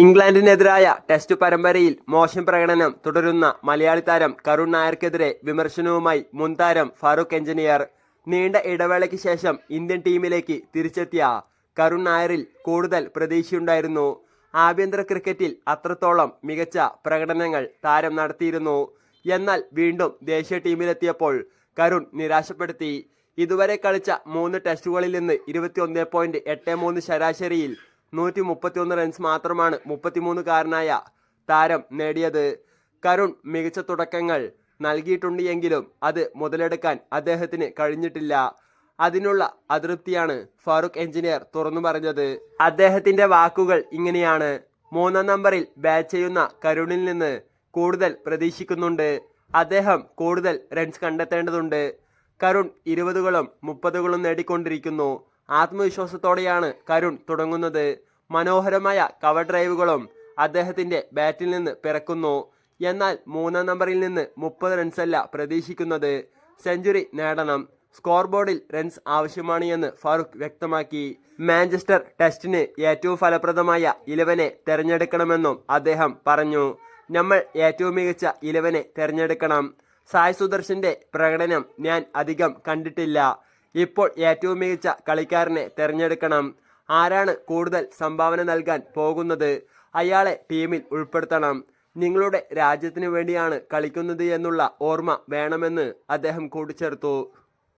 ഇംഗ്ലണ്ടിനെതിരായ ടെസ്റ്റ് പരമ്പരയിൽ മോശം പ്രകടനം തുടരുന്ന മലയാളി താരം കരുൺ നായർക്കെതിരെ വിമർശനവുമായി മുൻ താരം ഫാറൂഖ് എഞ്ചിനീയർ നീണ്ട ഇടവേളയ്ക്ക് ശേഷം ഇന്ത്യൻ ടീമിലേക്ക് തിരിച്ചെത്തിയ കരുൺ നായരിൽ കൂടുതൽ പ്രതീക്ഷയുണ്ടായിരുന്നു. ആഭ്യന്തര ക്രിക്കറ്റിൽ അത്രത്തോളം മികച്ച പ്രകടനങ്ങൾ താരം നടത്തിയിരുന്നു. എന്നാൽ വീണ്ടും ദേശീയ ടീമിലെത്തിയപ്പോൾ കരുൺ നിരാശപ്പെടുത്തി. ഇതുവരെ കളിച്ച മൂന്ന് ടെസ്റ്റുകളിൽ നിന്ന് ഇരുപത്തിയൊന്ന് പോയിന്റ് എട്ട് മൂന്ന് ശരാശരിയിൽ നൂറ്റി മുപ്പത്തിയൊന്ന് റൺസ് മാത്രമാണ് മുപ്പത്തിമൂന്നുകാരനായ താരം നേടിയത്. കരുൺ മികച്ച തുടക്കങ്ങൾ നൽകിയിട്ടുണ്ട് എങ്കിലും അത് മുതലെടുക്കാൻ അദ്ദേഹത്തിന് കഴിഞ്ഞിട്ടില്ല. അതിനുള്ള അതൃപ്തിയാണ് ഫാറൂഖ് എഞ്ചിനീയർ തുറന്നു പറഞ്ഞത്. അദ്ദേഹത്തിന്റെ വാക്കുകൾ ഇങ്ങനെയാണ്. മൂന്നാം നമ്പറിൽ ബാറ്റ് ചെയ്യുന്ന കരുണിൽ നിന്ന് കൂടുതൽ പ്രതീക്ഷിക്കുന്നുണ്ട്. അദ്ദേഹം കൂടുതൽ റൺസ് കണ്ടെത്തേണ്ടതുണ്ട്. കരുൺ ഇരുപതുകളും മുപ്പതുകളും നേടിക്കൊണ്ടിരിക്കുന്നു. ആത്മവിശ്വാസത്തോടെയാണ് കരുൺ തുടങ്ങുന്നത്. മനോഹരമായ കവർ ഡ്രൈവുകളും അദ്ദേഹത്തിന്റെ ബാറ്റിൽ നിന്ന് പിറക്കുന്നു. എന്നാൽ മൂന്നാം നമ്പറിൽ നിന്ന് മുപ്പത് റൺസല്ല പ്രതീക്ഷിക്കുന്നത്. സെഞ്ചുറി നേടണം. സ്കോർ ബോർഡിൽ റൺസ് ആവശ്യമാണ് എന്ന് ഫാറൂഖ് വ്യക്തമാക്കി. മാഞ്ചസ്റ്റർ ടെസ്റ്റിന് ഏറ്റവും ഫലപ്രദമായ ഇലവനെ തിരഞ്ഞെടുക്കണമെന്നും അദ്ദേഹം പറഞ്ഞു. നമ്മൾ ഏറ്റവും മികച്ച ഇലവനെ തിരഞ്ഞെടുക്കണം. സായ് സുദർശന്റെ പ്രകടനം ഞാൻ അധികം കണ്ടിട്ടില്ല. ഇപ്പോൾ ഏറ്റവും മികച്ച കളിക്കാരനെ തിരഞ്ഞെടുക്കണം. ആരാണ് കൂടുതൽ സംഭാവന നൽകാൻ പോകുന്നത്? അയാളെ ടീമിൽ ഉൾപ്പെടുത്തണം. നിങ്ങളുടെ രാജ്യത്തിനു വേണ്ടിയാണ് കളിക്കുന്നത് എന്നുള്ള ഓർമ്മ വേണമെന്ന് അദ്ദേഹം കൂട്ടിച്ചേർത്തു.